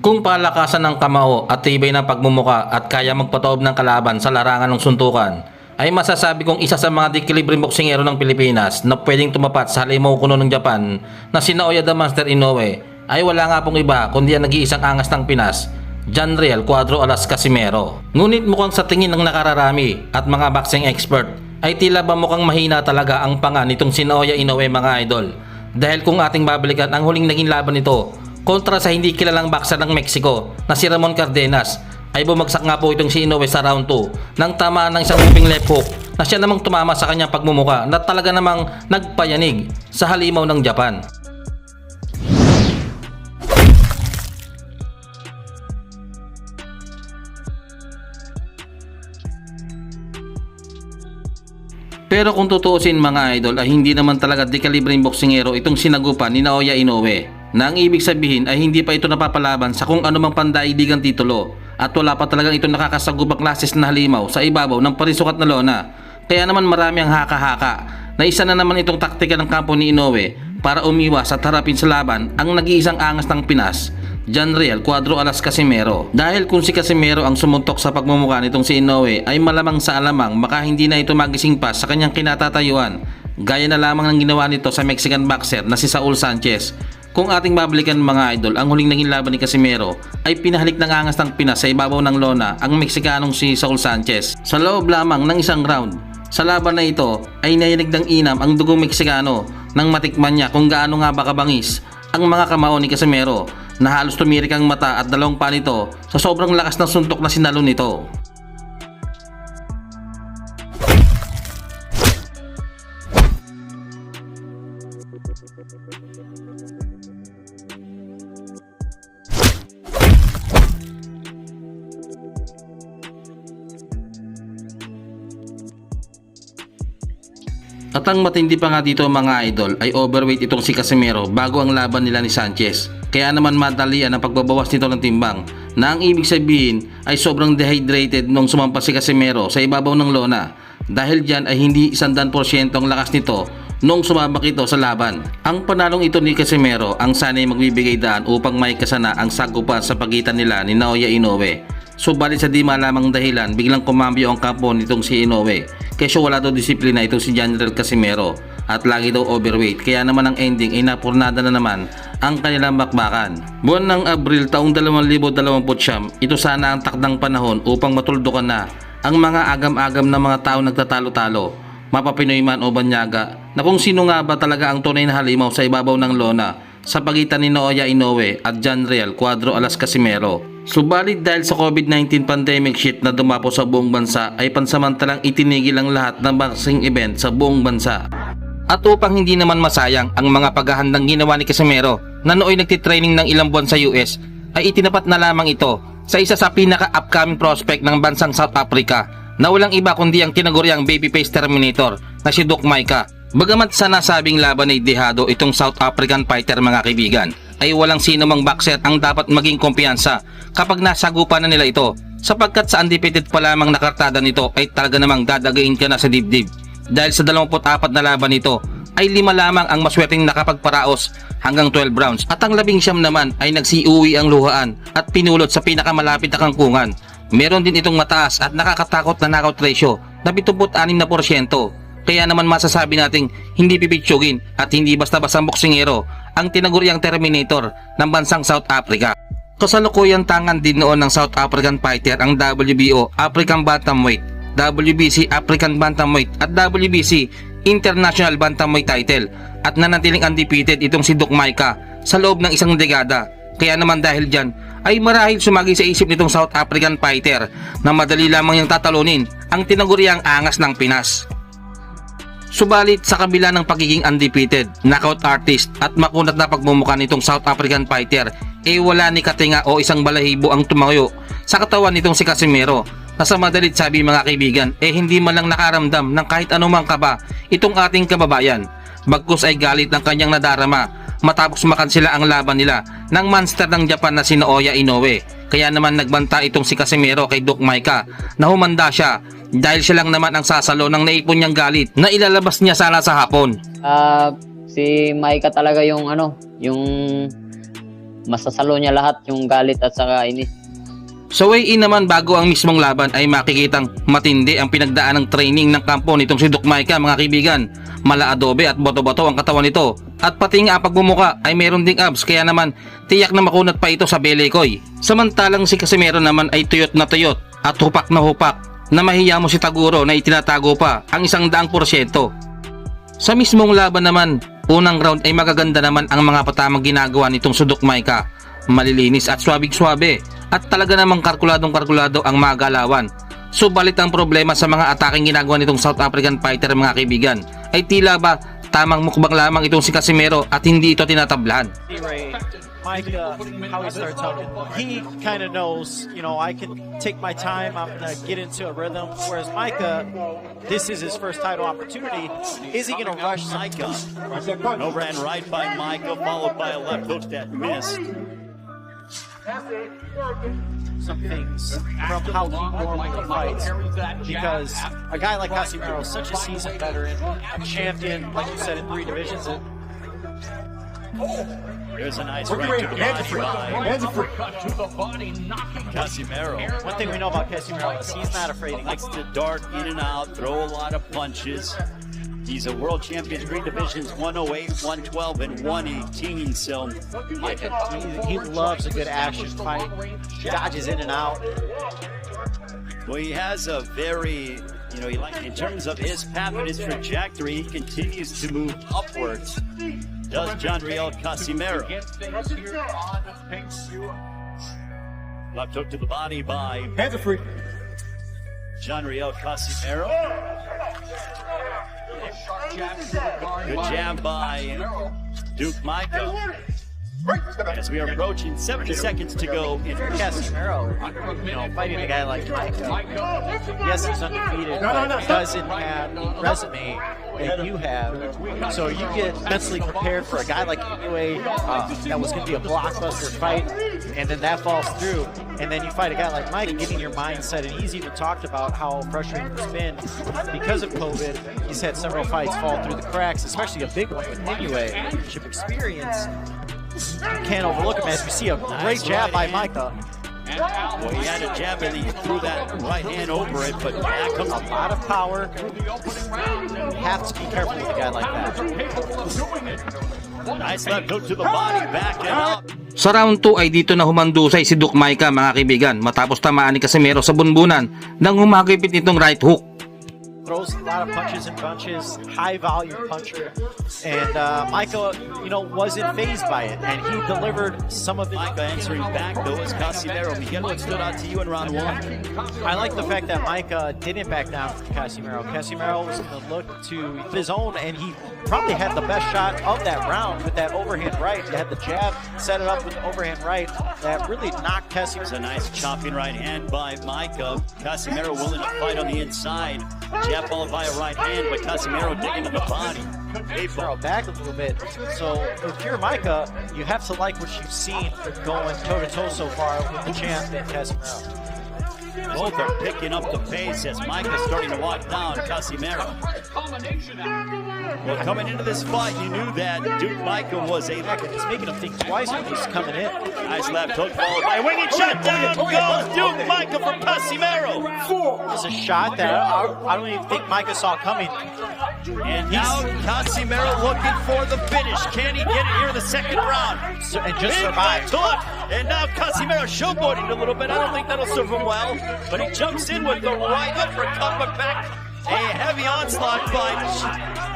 Kung palakasan ng kamao at tibay ng pagmumuka at kaya magpataob ng kalaban sa larangan ng suntukan, ay masasabi kong isa sa mga dikilibreng boksingero ng Pilipinas na pwedeng tumapat sa halimaw kuno ng Japan na si Naoya the Master Inoue ay wala nga pong iba kundi ang nag-iisang angas ng Pinas, John Riel Cuadro Alas Casimero. Ngunit mukhang sa tingin ng nakararami at mga boxing expert ay tila ba mukhang mahina talaga ang panga nitong si Naoya Inoue mga idol. Dahil kung ating babalikan ang huling naging laban nito kontra sa hindi kilalang boxer ng Mexico na si Ramon Cardenas ay bumagsak nga po itong si Inoue sa round 2 nang tamaan ng isang moving left hook na siya namang tumama sa kanyang pagmumuka na talaga namang nagpayanig sa halimaw ng Japan. Pero kung tutuusin mga idol ay hindi naman talaga dekalibreng boksingero itong sinagupan ni Naoya Inoue na ang ibig sabihin ay hindi pa ito napapalaban sa kung anumang pandaigdigang titulo at wala pa talagang ito nakakasagubang klases na halimaw sa ibabaw ng parisukat na lona. Kaya naman marami ang haka-haka na isa na naman itong taktika ng kampo ni Inoue para umiwas at harapin sa laban ang nag-iisang angas ng Pinas John Real Cuadro Alas Casimero. Dahil kung si Casimero ang sumuntok sa pagmumukha nitong si Inoue ay malamang sa alamang maka hindi na ito magising pa sa kanyang kinatatayuan. Gaya na lamang ng ginawa nito sa Mexican boxer na si Saul Sanchez. Kung ating babalikan mga idol, ang huling naging laban ni Casimero ay pinahalik ng angas ng Pinas sa ibabaw ng lona ang Meksikanong si Saul Sanchez. Sa loob lamang ng isang round, sa laban na ito ay nayanig ng inam ang dugong Meksikano nang matikman niya kung gaano nga ba kabangis ang mga kamao ni Casimero na halos tumirik ang mata at dalawang pa nito sa sobrang lakas ng suntok na sinalo nito. At ang matindi pa nga dito mga idol ay overweight itong si Casimero bago ang laban nila ni Sanchez. Kaya naman madalian ang pagbabawas nito ng timbang na ang ibig sabihin ay sobrang dehydrated nung sumampas si Casimero sa ibabaw ng lona. Dahil dyan ay hindi 100% ang lakas nito nung sumabak ito sa laban. Ang panalong ito ni Casimero ang sanay magbibigay daan upang may kasana ang sagupan sa pagitan nila ni Naoya Inoue. Subalit sa di malamang dahilan, biglang kumambyo ang kampo nitong si Inoue. Kesyo wala daw disiplina itong si General Casimero at lagi daw overweight kaya naman ang ending ay napurnada na naman ang kanilang bakbakan. Buwan ng Abril taong 2020, ito sana ang takdang panahon upang matuldukan na ang mga agam-agam na mga tao nagtatalo-talo, mapapinoy man o banyaga, na kung sino nga ba talaga ang tunay na halimaw sa ibabaw ng lona sa pagitan ni Nooya Inoue at John Real Cuadro Alas Casimero. Subalit dahil sa COVID-19 pandemic shit na dumapo sa buong bansa ay pansamantalang itinigil ang lahat ng boxing event sa buong bansa. At upang hindi naman masayang ang mga paghahandang ginawa ni Casimero na nooy nagtitraining ng ilang buwan sa US ay itinapat na lamang ito sa isa sa pinaka-upcoming prospect ng bansang South Africa na walang iba kundi ang tinaguriang babyface Terminator na si Doc Maika. Bagamat sa nasabing laban ay dehado itong South African fighter mga kaibigan, ay walang sino mang boxer ang dapat maging kumpiyansa kapag nasagupan na nila ito sapagkat sa undefeated pa lamang nakartada nito ay talaga namang dadagain ka na sa dibdib. Dahil sa 24 na laban nito ay lima lamang ang maswerteng nakapagparaos hanggang 12 rounds at ang labing siyam naman ay nagsiuwi ang luhaan at pinulot sa pinakamalapit na kangkungan. Meron din itong mataas at nakakatakot na knockout ratio na 76%. Kaya naman masasabi nating hindi pipitsugin at hindi basta-basta boksingero ang tinaguriang Terminator ng bansang South Africa. Kasalukuyang tangan din noon ng South African fighter ang WBO African Bantamweight, WBC African Bantamweight at WBC International Bantamweight title at nanatiling undefeated itong si Doc Maika sa loob ng isang dekada. Kaya naman dahil dyan ay marahil sumagi sa isip nitong South African fighter na madali lamang niyang tatalunin ang tinaguriang angas ng Pinas. Subalit sa kabila ng pagiging undefeated, knockout artist at makunat na pagmumukha nitong South African fighter, eh wala ni Katinga o isang balahibo ang tumayo sa katawan nitong si Casimero na sa madalit sabi mga kaibigan, eh hindi man lang nakaramdam ng kahit anumang kaba itong ating kababayan. Bagkus ay galit ng kanyang nadarama matapos makansila ang laban nila ng monster ng Japan na si Naoya Inoue. Kaya naman nagbanta itong si Casimero kay Doc Maika na humanda siya dahil siya lang naman ang sasalo ng naipon niyang galit na ilalabas niya sana sa hapon. Ah, si Maika talaga yung ano, yung masasalo niya lahat yung galit at saka inis. Sa weigh-in naman bago ang mismong laban ay makikitang matindi ang pinagdaan ng training ng kampo nitong si Doc Maika mga kaibigan. Mala adobe at boto-boto ang katawan nito. At pati nga pagmumuka ay meron ding abs kaya naman tiyak na makunat pa ito sa belikoy. Samantalang si Casimero naman ay tuyot na tuyot at hupak na hupak na mahiya mo si Taguro na itinatago pa ang isang daang porsyento. Sa mismong laban naman, unang round ay magaganda naman ang mga patamang ginagawa nitong Sudok Maika. Malilinis at swabig-swabe at talaga namang karkuladong-karkulado ang mga galawan. Subalit ang problema sa mga ataking ginagawa nitong South African fighter mga kaibigan ay tila ba tamang mukbang lamang itong si Casimero at hindi ito tinatablan. Uh, how he starts out, he kind of knows, you know, I can take my time, I'm going to get into a rhythm. Whereas Micah, this is his first title opportunity. Is he going to rush Micah? An overhand right by Michael, followed by a left hook that missed. Some things from how he normally fights. Because a guy like Casimiro is such a seasoned veteran, a champion, like you said, in three divisions. And There's a nice right to the body by Casimero. one thing we know about Casimiro is he's not afraid. He likes to dart in and out, throw a lot of punches. He's a world champion, three divisions, 108, 112, and 118. So He, he loves a good action fight. Dodges in and out. Well, he has a very, you know, he like in terms of his path and his trajectory, he continues to move upwards. Does John Riel Casimero? Left hook to the body by Hands are free. John Riel Casimero. Good jab by Duke Micah. As we are approaching 70 seconds to go in Casimiro, you know, fighting a guy like Micah. Yes, he's undefeated, but doesn't have the resume that you have. So you get mentally prepared for a guy like Inoue uh, that was going to be a blockbuster fight, and then that falls through. And then you fight a guy like Mike, getting your mindset. And he's even talked about how frustrating it's been because of COVID. He's had several fights fall through the cracks, especially a big one with Inoue. Championship experience. You can't overlook him as we see a great jab by Micah. Well, he had a jab and he threw that right hand over it, but back comes a lot of power. You have to be careful with a guy like that. nice left hook to the body, back and up. Sa round 2 ay dito na humandusay si Duke Maika mga kaibigan matapos tamaan ni Casimero sa bunbunan nang humagipit nitong right hook. Throws a lot of punches and bunches, high volume puncher. And uh, Michael, you know, wasn't phased by it. And he delivered some of it. Micah answering back though is Casimero. Miguel, what stood out to you in round one? I like the fact that Micah didn't back down from Casimiro. Casimiro was going to look to his own, and he probably had the best shot of that round with that overhand right. He had the jab, set it up with the overhand right that really knocked Casimiro. It's Casimiro. a nice chopping right hand by Micah. Casimero willing to fight on the inside. Jab followed by a right hand, but Casimiro digging to the body. Casimiro back a little bit. So if you're Micah, you have to like what you've seen going toe to toe so far with the champ and Casimiro. Both are picking up the pace as Micah's starting to walk down Casimero. Well, coming into this fight, you knew that Duke Micah was a Heck, it's making him think twice when he's coming in. nice left hook followed by a winging shot. Down goes Duke Micah from Casimero. It's a shot that I, I don't even think Micah saw coming. And now Casimero looking for the finish. Can he get it here in the second round? So- and just Big survive. left hook. And now Casimero showboating a little bit. I don't think that'll serve him well. But he jumps in with the right hook uppercut, but back a heavy onslaught by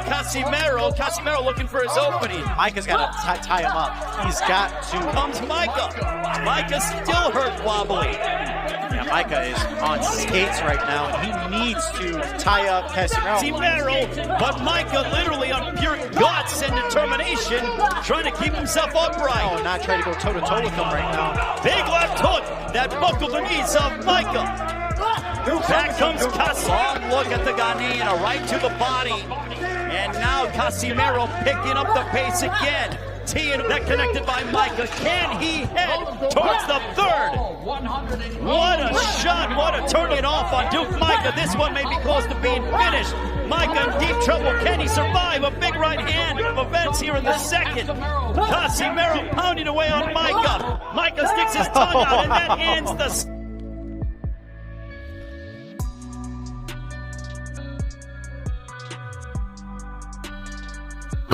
Casimero. Casimero looking for his opening. Micah's got to tie, him up. He's got to. Comes Micah. Micah still hurt wobbly. Yeah, Micah is on skates right now. He needs to tie up Casimiro. Casimero, but Micah literally on pure guts and determination, trying to keep himself upright. Oh, not trying to go toe to toe with him right now. Big left hook that buckled the knees of Micah. Back comes Casimero. Long look at the Ghanaian, a right to the body. And now Casimero picking up the pace again. T and that connected by Micah. Can he head towards the third? What a shot What a turn it off on Duke Micah. This one may be close to being finished. Micah in deep trouble. Can he survive? A big right hand of events here in the second. Casimiro pounding away on Micah. Micah sticks his tongue out, and that ends the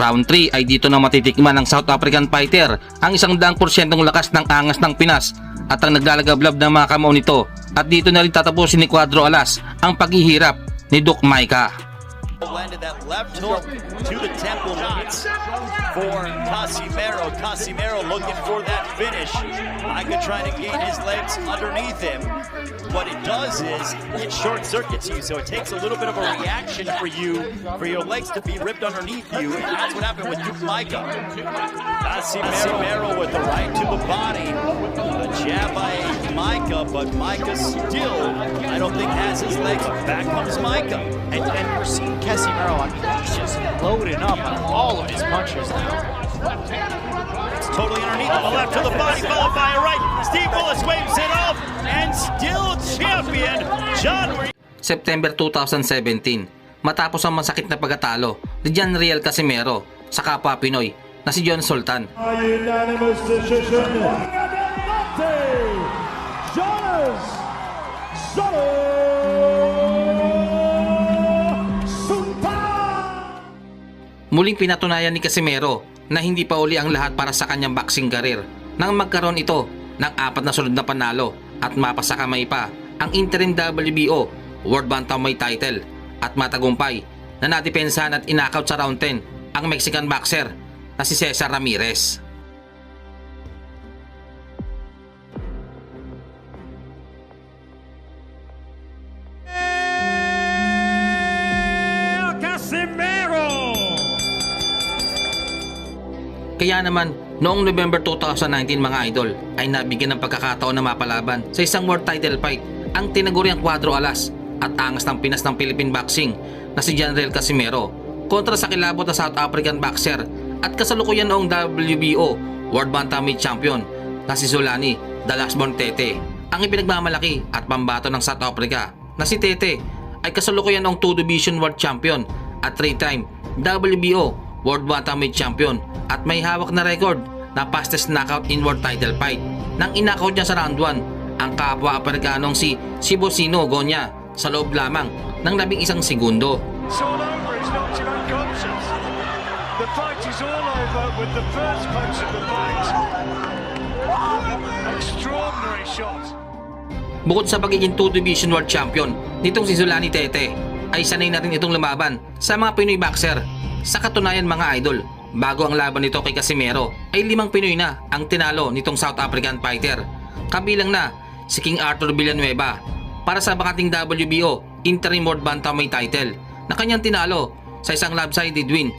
Round 3 ay dito na matitikman ng South African fighter ang isang daang porsyentong lakas ng angas ng Pinas at ang naglalagablab ng mga kamao nito at dito na rin tatapusin ni Cuadro Alas ang paghihirap ni Duke Maika. Landed that left hook to the temple knots for Casimero. Casimero looking for that finish. Micah trying to gain his legs underneath him. What it does is it short circuits you, so it takes a little bit of a reaction for you, for your legs to be ripped underneath you, and that's what happened with Duke Micah. Casimero with the right to the body. A jab by Micah, but Micah still, I don't think, has his legs. Back comes Micah. And, and Casimiro, I mean, he's just loading up on all of his punches now. It's totally underneath on the left to the body, followed by a right. Steve Willis waves it off, and still champion John Reed. September 2017 matapos ang masakit na pagkatalo ni John Riel Casimero sa kapwa Pinoy na si John Sultan. A unanimous decision. Muling pinatunayan ni Casimero na hindi pa uli ang lahat para sa kanyang boxing career nang magkaroon ito ng apat na sunod na panalo at mapasa kamay pa ang interim WBO World Bantamweight title at matagumpay na nadepensahan at inakaut sa round 10 ang Mexican boxer na si Cesar Ramirez. Kaya naman, noong November 2019 mga idol, ay nabigyan ng pagkakataon na mapalaban sa isang world title fight ang tinaguriang Cuadro Alas at angas ng Pinas ng Philippine Boxing na si Janrel Casimero kontra sa kilabot na South African boxer at kasalukuyan noong WBO World Bantamweight Champion na si Zulani The Last Born Tete. Ang ipinagmamalaki at pambato ng South Africa na si Tete ay kasalukuyan noong 2 Division World Champion at 3-time WBO World Bantamweight Champion at may hawak na record na fastest knockout in world title fight nang inakaut niya sa round 1 ang kapwa Amerikanong si Sibosino Gonya sa loob lamang ng labing isang segundo. It's all over. It's knocked him unconscious. The fight is all over with the first punch of the fight. Extraordinary shot. Bukod sa pagiging 2 Division World Champion nitong si Zulani Tete ay sanay na rin itong lumaban sa mga Pinoy boxer. Sa katunayan mga idol, bago ang laban nito kay Casimero ay limang Pinoy na ang tinalo nitong South African fighter. Kabilang na si King Arthur Villanueva para sa bakating WBO Interim World Bantamweight title na kanyang tinalo sa isang lopsided win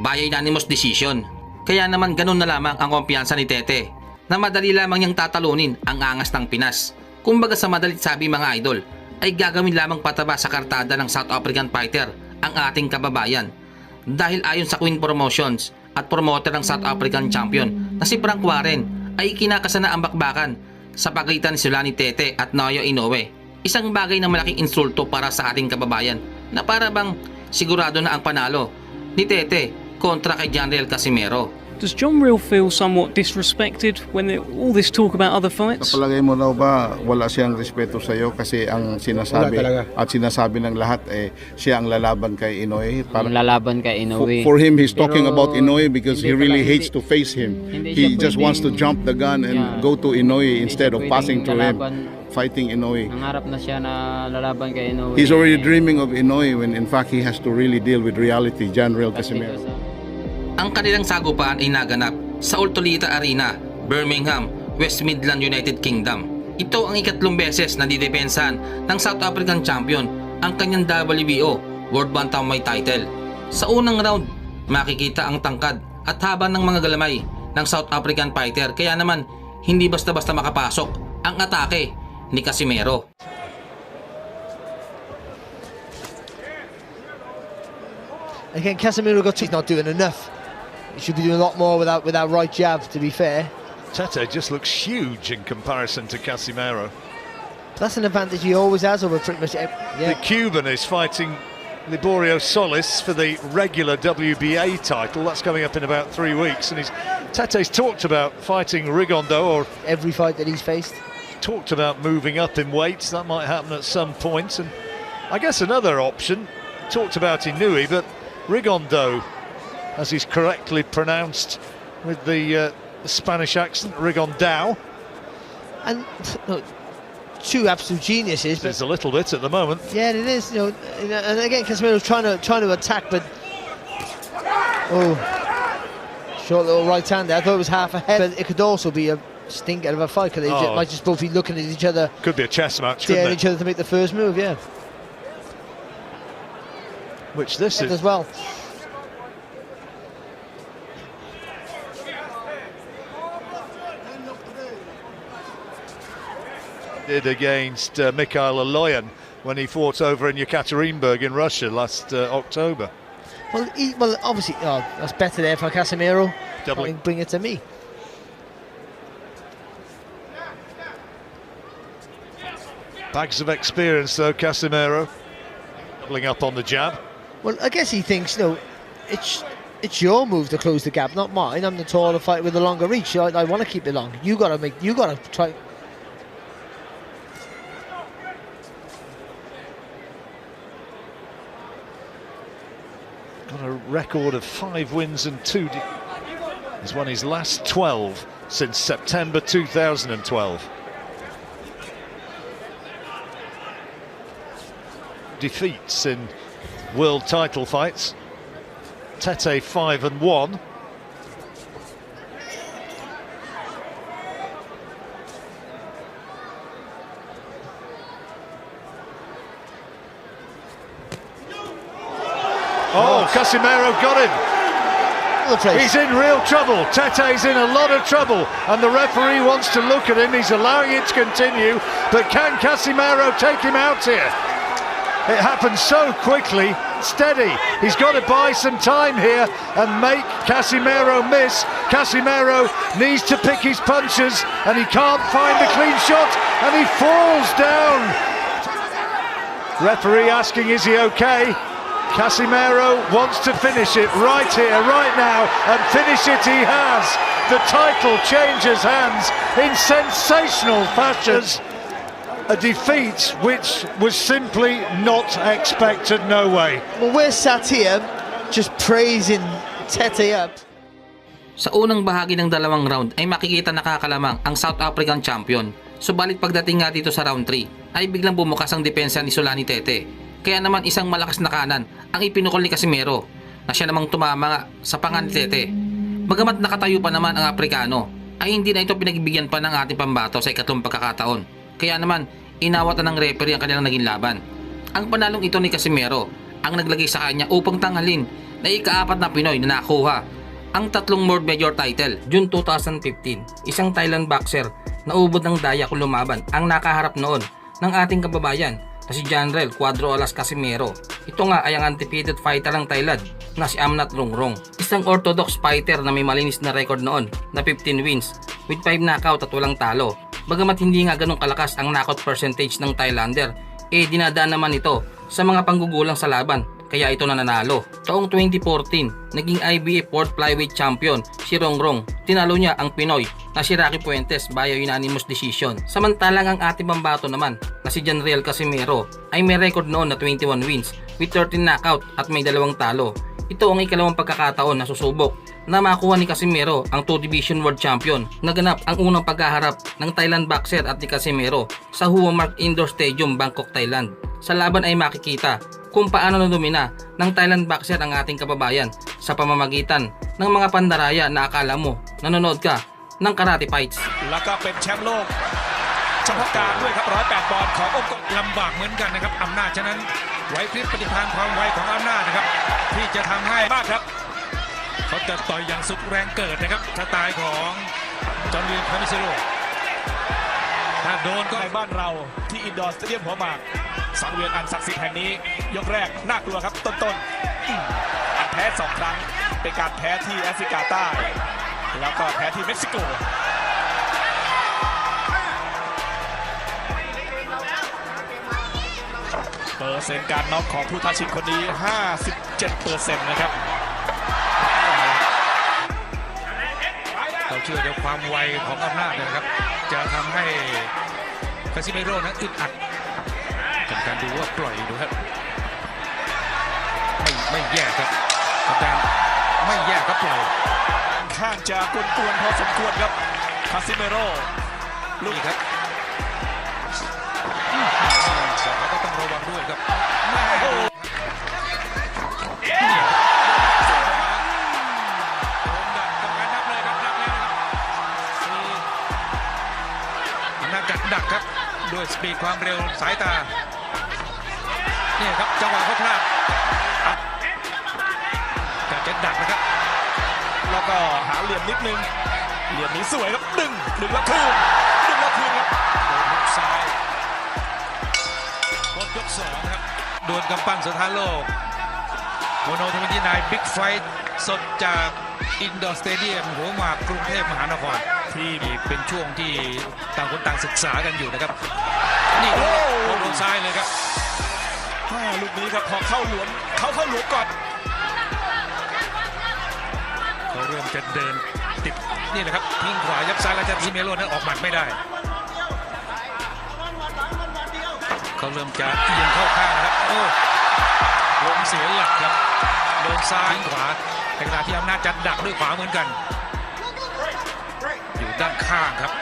by unanimous decision. Kaya naman ganun na lamang ang kumpiyansa ni Tete na madali lamang niyang tatalunin ang angas ng Pinas. Kumbaga sa madalit sabi mga idol, ay gagawin lamang pataba sa kartada ng South African fighter ang ating kababayan. Dahil ayon sa Queen Promotions at promoter ng South African champion na si Frank Warren ay kinakasana ang bakbakan sa pagitan ni Sulani Tete at Naoya Inoue. Isang bagay na malaking insulto para sa ating kababayan na para bang sigurado na ang panalo ni Tete kontra kay Janriel Casimero. Does John Real feel somewhat disrespected when there, all this talk about other fights? Sa palagay mo daw ba wala siyang respeto sa iyo kasi ang sinasabi at sinasabi ng lahat eh siya ang lalaban kay Inoue para Ang lalaban kay for, Inoue. for him he's talking Pero about Inoue because he really pala- hates hindi- to face him. He just wants to pwedeng- jump the gun and Yeah. go to Inoue instead of passing pwedeng to him fighting Inoue. Nangarap na siya na lalaban kay Inoue. He's already dreaming of Inoue when in fact he has to really deal with reality, John Real sa- Ang kanilang sagupaan ay naganap sa Ultolita Arena, Birmingham, West Midland, United Kingdom. Ito ang ikatlong beses na didepensahan ng South African champion ang kanyang WBO World Bantamweight title. Sa unang round, makikita ang tangkad at haba ng mga galamay ng South African fighter kaya naman hindi basta-basta makapasok ang atake ni Casimero. Again, Casemiro got he's not doing enough. He should be doing a lot more with that with that right jab. To be fair, Tete just looks huge in comparison to Casimiro. That's an advantage he always has over pretty much ev- The. Cuban is fighting Liborio Solis for the regular WBA title. That's coming up in about three weeks. And he's Tete's talked about fighting Rigondo or every fight that he's faced. talked about moving up in weights. That might happen at some point. And I guess another option, talked about Inui, but Rigondo, as he's correctly pronounced with the, uh, the Spanish accent, Rigondao. And no, two absolute geniuses. But There's a little bit at the moment. yeah, it is. You know, and, and again, Casemiro's trying to trying to attack, but oh, short little right hand there. I thought it was half a head, but it could also be a stinker of a fight. Because they Oh. might just both be looking at each other, Could be a chess match, daring couldn't each other to make the first move. Yeah, Which this is. As well. Did against uh, Mikhail Aloyan when he fought over in Yekaterinburg in Russia last uh, October. Well, he, well, obviously, oh, that's better there for Casemiro. Doubling. Bring it to me. Bags of experience though, Casemiro. Doubling up on the jab. Well, I guess he thinks, you know, it's it's your move to close the gap, not mine. I'm the taller fighter with the longer reach. I, I want to keep it long. You gotta make. You gotta try. Record of five wins and two. He's won his last 12 since September 2012. Defeats in world title fights. Tete 5 and 1. Oh, Casimiro got him. He's in real trouble. Tete's in a lot of trouble, and the referee wants to look at him. He's allowing it to continue, but can Casimiro take him out here? It happens so quickly. Steady. He's got to buy some time here and make Casimiro miss. Casimiro needs to pick his punches, and he can't find the clean shot, and he falls down. Referee asking, is he okay? Casimiro wants to finish it right here, right now, and finish it he has. The title changes hands in sensational fashions. A defeat which was simply not expected, no way. Well, we're sat here just praising Tete up. Sa unang bahagi ng dalawang round ay makikita nakakalamang ang South African champion. Subalit pagdating nga dito sa round 3 ay biglang bumukas ang depensa ni Solani Tete. Kaya naman isang malakas na kanan ang ipinukol ni Casimero na siya namang tumama nga sa panga ni Tete. Bagamat nakatayo pa naman ang Aprikano ay hindi na ito pinagbigyan pa ng ating pambato sa ikatlong pagkakataon. Kaya naman inawatan ng referee ang kanilang naging laban. Ang panalong ito ni Casimero ang naglagay sa kanya upang tanghalin na ikaapat na Pinoy na nakuha ang tatlong World Major title June 2015. Isang Thailand boxer na ubod ng daya kung lumaban ang nakaharap noon ng ating kababayan na si Janrel Cuadro Alas Casimero. Ito nga ay ang undefeated fighter ng Thailand na si Amnat Rongrong. Isang orthodox fighter na may malinis na record noon na 15 wins with 5 knockout at walang talo. Bagamat hindi nga ganong kalakas ang knockout percentage ng Thailander, eh dinadaan naman ito sa mga panggugulang sa laban kaya ito na nanalo. Taong 2014, naging IBF World Flyweight Champion si Rongrong. Tinalo niya ang Pinoy na si Rocky Puentes via unanimous decision. Samantalang ang ating pambato naman na si Janriel Casimero ay may record noon na 21 wins with 13 knockout at may dalawang talo. Ito ang ikalawang pagkakataon na susubok na makuha ni Casimero ang 2 Division World Champion. Naganap ang unang pagkaharap ng Thailand boxer at ni Casimero sa Huamark Indoor Stadium, Bangkok, Thailand. Sa laban ay makikita kung paano nadumina ng Thailand boxer ang ating kababayan sa pamamagitan ng mga pandaraya na akala mo nanonood ka ng karate fights. แล้วก็เป็นแชมป์โลกเฉพาะการด้วยครับ108ปอนด์ขององค์กรลำบากเหมือนกันนะครับอำนาจฉะนั้นไหวพริบปฏิภาณความไวของอำนาจนะครับ ที่จะทำให้มากครับเขาจะต่อยอย่างสุดแรงเกิดนะครับสไตล์ของจอห์นวีนคามิเซโรถ้าโดนก็ในบ้านเราที่อินดอร์สเตเดียมหัวหมาก สังเวียนอันศักดิ์สิทธิ์แห่งนี้ ยกแรกน่ากลัวครับต้นๆออันแพ้สองครั้งเป็นการแพ้ที่แอฟริกาใต้ แล้วก็แพ้ที่เม็กซิโกเปอร์เซ็นต์การน็อกของผู้ท้าชิงคนนี้ 57เปอร์เซ็นต์นะครับเราเชื่อในความไวของอำนาจนะครับ จะทำให้คาซิเมโร่นั้นอึดอัดกรรมการดูว่าปล่อยดูครับ ไม่ไม่แย่ครับกรรมการไม่แย่ครับปล่อย ข้างจะกวนๆพอสมควรครับคาซิเมโร่ลูกครับแต่ก็ต้องระวังด้วยครับแม่ดูโดนดักกรรมการนับเลยครับนับแล้วนะครับสี่อำนาจกัดดักครับ ด้วยสปีดความเร็วสายตานี่ครับจังหวะเขาพลาดอัด แล้วก็หาเหลี่ยมนิดนึง เหลี่ยมนี้สวยครับดึงดึงแล้วคืนดึงแล้วคืนครับโดนหุกซ้ายหมดยกสองครับโดนกำปั้นสถานโลก โมโนทเวนตี้นายบิ๊กไฟท์สดจากอินดอร์สเตเดียมหัวหมากกรุงเทพมหานครที่เป็นช่วงที่ต่างคนต่างศึกษากันอยู่นะครับ นี่โดนโดนซ้ายเลยครับอ่าลูกนี้ครับพอเข้าหลวมเขาเข้าหลวมก่อน ริ่มจะเดินติดนี่แหละครับทิ้งขวายับซ้ายแล้วจะซิเมโร่นั้นออกหมัดไม่ได้เขาเริ่มจะเอียงเข้าข้างนะครับโอ้ลงเสียหลักครับโดนซ้ายทิ้งขวาในขณะที่อำนาจจะดักด้วยขวาเหมือนกัน อยู่ด้านข้างครับ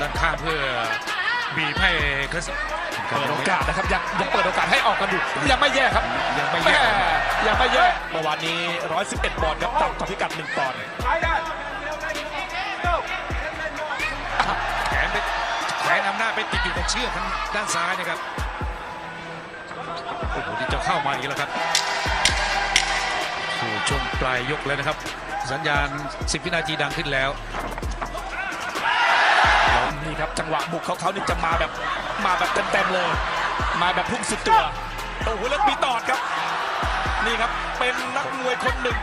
ด้านข้างเพื่อบีบให้ค เปิดโอกาสนะครับยังยังเปิดโอกาสให้ออกกันอยู่ยังไม่แย่ครับยังไม่แย่ยังไม่แย่เมื่อวานนี้ 111ปอนด์ครับต่ำกว่าพิกัด1ปอนด์แขนไปแขนอำนาจไปติดอยู่กับเชือกทางด้านซ้ายนะครับโอ้โหนี่จะเข้ามาอีกแล้วครับสู่ช่วงปลายยกแล้วนะครับ สัญญาณ 10 วินาทีดังขึ้นแล้วนี่ครับจังหวะบุกเขาเขานี่จะมาแบบ มาแบบเต็มๆเลย มาแบบพุ่งสุดตัวโอ้โหแล้วมีตอดครับ นี่ครับเป็นนักมวยคนหนึ่ง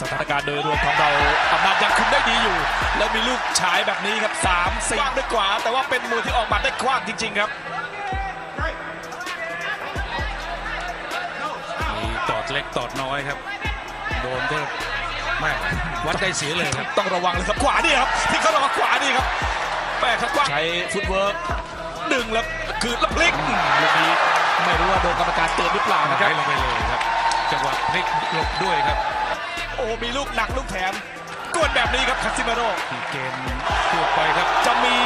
สถานการณ์โดยรวมของเราอำนาจยังคุมได้ดีอยู่ แล้วมีลูกฉายแบบนี้ครับสามสี่ด้วยขวาแต่ว่าเป็นมวยที่ออกหมัดได้กว้างจริง ๆ ครับมีตอดเล็กตอดน้อยครับโดนก็ไม่วัดได้เสียเลยครับต้องระวังเลยครับขวานี่ครับที่เขาระวังขวานี่ครับแม่ครับใช้ฟุตเวิร์ก ดึงแล้วคือแล้วพลิกอืมลูกนี้ไม่รู้ว่าโดนกรรมการเตือนหรือเปล่านะครับลงไปเลยครับ จังหวะพลิกหลบด้วยครับ โอ้มีลูกหนักลูกแถมกวนแบบนี้ครับคาซิเมโร่ที่เกมตัวไปครับ จะมี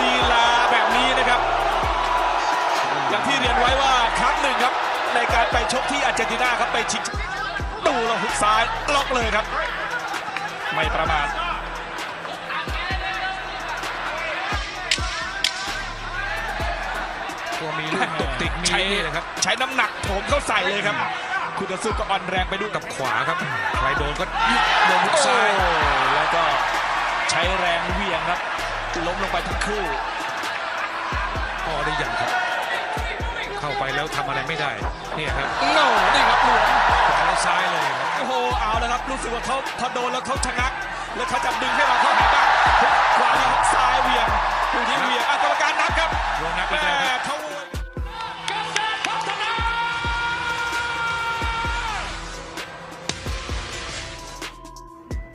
ลีลาแบบนี้นะครับ อย่างที่เรียนไว้ว่าครั้งหนึ่งครับ ในการไปชกที่อาร์เจนตินาครับไปชิงดูแล้วหุกซ้ายล็อกเลยครับ ไม่ประมาท ตัวมีลูกตกติดมีนี่นะครับ ใช้น้ำหนักโถมเข้าใส่เลยครับ คุณจะสู้ก็อ่อนแรงไปดูกับขวาครับ ใครโดนก็โดนทุกซ้ายแล้วก็ใช้แรงเหวี่ยงครับ ล้มลงไปทั้งคู่พอได้ยังครับ เข้าไปแล้วทำอะไรไม่ได้นี่ครับโน่นี่ครับหลวมขวาแล้วซ้ายเลยครับโอ้โหเอาแล้วครับรู้สึกว่าเขาพอโดนแล้วเขาชะงัก แล้วเขาจะดึงให้เราเข้าหาบ้างขวานี่ครับซ้ายเหวี่ยงดูที่เหวี่ยงอะกรรมการนับครับนับไปแล้วครับเขา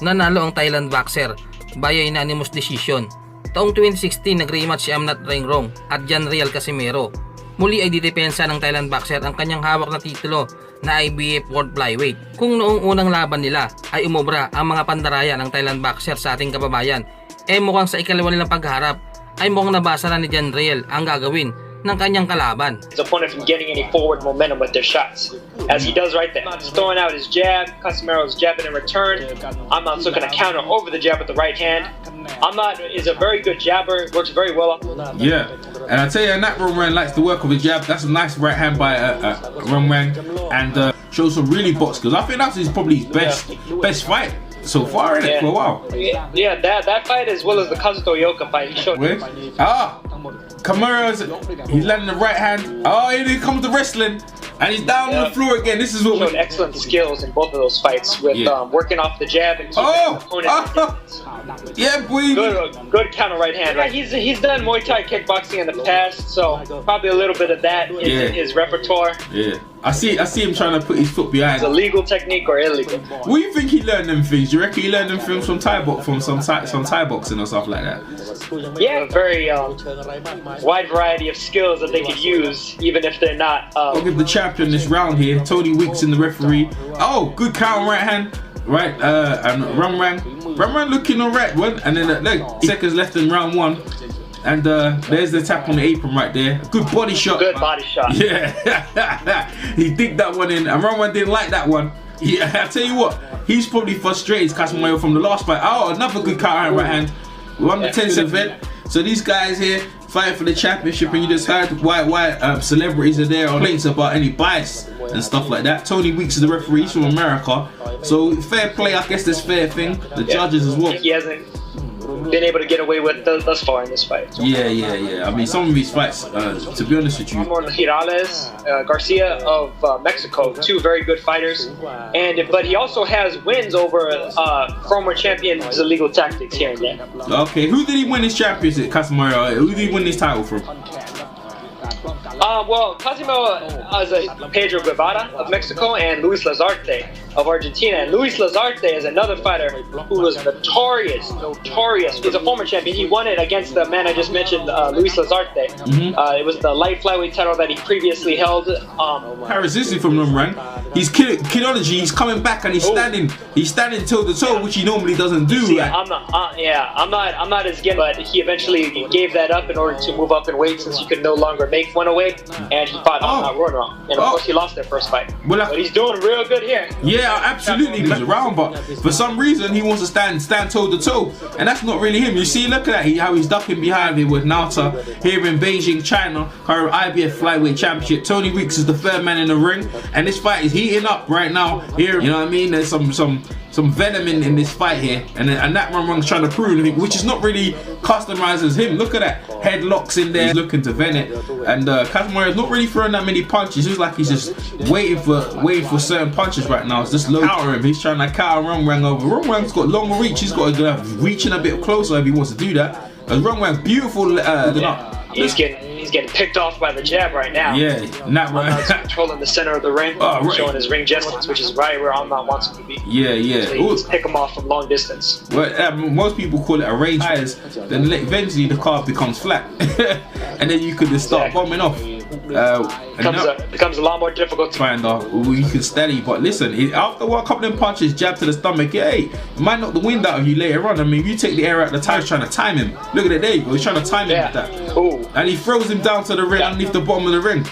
Nanalo ang Thailand boxer via unanimous decision. Taong 2016 nag-rematch si Amnat Rengrong at Jan Real Casimero. Muli ay didepensa ng Thailand boxer ang kanyang hawak na titulo na IBF World Flyweight. Kung noong unang laban nila ay umobra ang mga pandaraya ng Thailand boxer sa ating kababayan, eh mukhang sa ikalawa nilang pagharap ay mukhang nabasa na ni Jan Real ang gagawin ng kanyang kalaban. his opponent from getting any forward momentum with their shots. As he does right there. Just throwing out his jab, Casemiro's jabbing in return. Amat's looking to counter over the jab with the right hand. Amat is a very good jabber, works very well. Yeah, and I tell you, that Romang likes to work with his jab. That's a nice right hand by uh, uh, Romang, and uh, shows some really box because I think that's his probably his best best fight so far in it Yeah. for a while. Yeah, yeah, that that fight as well as the Kazuto Yoka fight. He showed With ah, Camaro's he's landing the right hand. Oh, here he comes the wrestling, and he's down on the floor again. This is what Showed we. excellent skills in both of those fights with Yeah. um, working off the jab and keeping Oh! opponent. Yeah, boy. Good, good counter right hand. Right, he's he's done Muay Thai kickboxing in the past, so probably a little bit of that is Yeah. in his repertoire. Yeah, I see. I see him trying to put his foot behind. It's a legal technique or illegal. What do you think he learned them things? Do you reckon he learned them things from Thai box, from some Thai, some Thai boxing or stuff like that? Yeah, a very um, wide variety of skills that they could use, even if they're not. I'll Um, give the champion this round here. Tony Weeks in the referee. Oh, good count right hand. Right, uh, and Rumran. Rumran looking alright, one. And then uh, look, seconds left in round one. And uh, there's the tap on the apron right there. Good body shot. good body shot. Yeah, he digged that one in, and Roman didn't like that one. Yeah, I tell you what, he's probably frustrated Casemiro from the last fight. Oh, another good counter right hand. We're on the 10 event. So these guys here fighting for the championship, and you just heard why why um, celebrities are there on links about any bias and stuff like that. Tony Weeks is the referee he's from America, so fair play. I guess there's fair thing. The judges as well. He hasn't been able to get away with th- thus far in this fight. Yeah, yeah, yeah. I mean, some of these fights, uh, to be honest with you, Amor Girales, uh, Garcia of uh, Mexico, two very good fighters, and but he also has wins over uh, former champions of legal tactics here and there. Okay, who did he win his championship, Casemiro? Who did he win his title from? Uh, well, Casimiro is a Pedro Guevara of Mexico and Luis Lazarte of Argentina. And Luis Lazarte is another fighter who was notorious, notorious. He's a former champion. He won it against the man I just mentioned, uh, Luis Lazarte. Uh, it was the light flyweight title that he previously held. Um, Paris Izzy from Lumran. He's kid Kidology, he's coming back and he's standing he's standing toe to toe, which he normally doesn't do. See, like- I'm not. Uh, yeah, I'm not. I'm not as good, but he eventually gave that up in order to move up in weight since he could no longer make one away, and he fought on oh. Roadrunner. And of Oh. course, he lost their first fight. Well, I- but he's doing real good here. Yeah, absolutely. He's around, but for some reason he wants to stand stand toe to toe, and that's not really him. You see, look at that, how he's ducking behind him with Nauta here in Beijing, China, her IBF flyweight championship. Tony Weeks is the third man in the ring, and this fight is heating up right now. Here, you know what I mean? There's some some some venom in, in this fight here, and and that one wrong's trying to prove anything, which is not really customized as him. Look at that headlocks in there, he's looking to vent it, and uh, Casemiro is not really throwing that many punches. It's like he's just waiting for waiting for certain punches right now. It's just low counter him. He's trying to counter Rongwang over. Rongwang's got longer reach. He's got to go reaching a bit closer if he wants to do that. And Rongwang, beautiful. Uh, He's getting he's getting picked off by the jab right now. Yeah, not right. controlling the center of the ring, Oh, right. showing his ring gestures, which is right where Amnat wants him to be. Yeah, yeah. So just pick him off from long distance. Well, uh, most people call it a range. Then eventually the car becomes flat, and then you could just start bombing off. Uh, Becomes now- a, becomes a lot more difficult to find out we can steady. But listen, it- after one couple of them punches, jab to the stomach, hey, it might knock the wind out of you later on. I mean, you take the air out of the tire, trying to time him. Look at it, there you go. He's trying to time him with that. Ooh. And he throws him down to the ring underneath the bottom of the ring.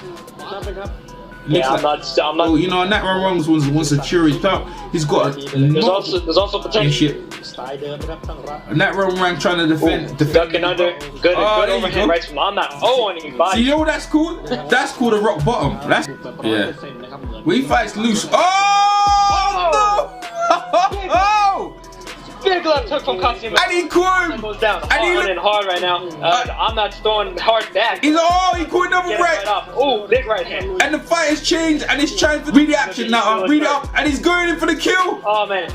Yeah, I'm not. I'm not. Oh, you know, and that one wrongs wants wants to cheer his belt. He's got a There's also there's also potential. And that Roman Rank trying to defend, defend Ducking under, good, Oh, good there you overhand go. rights from Amnat. Oh, and he body. See, you know that's cool. That's called a rock bottom. That's yeah. When he fights loose. Oh! oh! no! Big left hook from he caught him. Goes down And hard he look- and hard right now. Uh, I'm not throwing hard back. He's all he another Get it right. right off. Oh, big right hand. And the fight has changed, and he's trying to read the action now. Uh, read up, and he's going in for the kill. Oh man.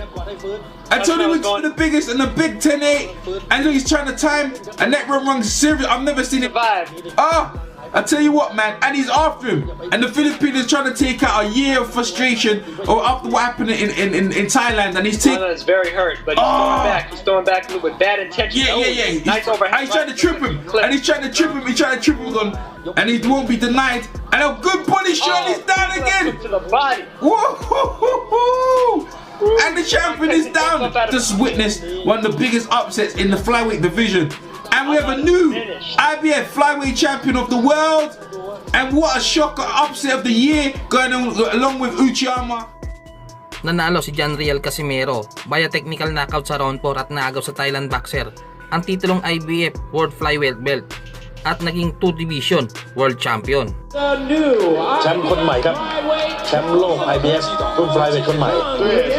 And Tony Wicks for the biggest and the big 10-8. And he's trying to time. And that run runs serious. I've never seen it. Ah, I tell you what, man. And he's after him. And the Philippines trying to take out a year of frustration or after what happened in, in, in, in Thailand. And he's taking. Amnat is very hurt, but he's throwing oh. back. He's throwing back with bad intention. Yeah, Oh, yeah, yeah. He's, Nice overhand. and he's trying to trip him. And he's trying to trip him. He's trying to trip him on. And he won't be denied. And a good body shot. he's down again. To the body. Whoa! And the champion is down. Just witnessed one of the biggest upsets in the flyweight division. And we have a new IBF flyweight champion of the world. And what a shocker upset of the year going on along with Uchiyama. Nanalo si John Riel Casimero via technical knockout sa round 4 at naagaw sa Thailand boxer ang titulong IBF World Flyweight Belt at naging 2 division World Champion. แชมป์คนใหม่ครับ แชมป์โลก IBS รุ่นฟลายเวทคนใหม่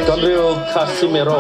จอห์นริโอคาซิเมโร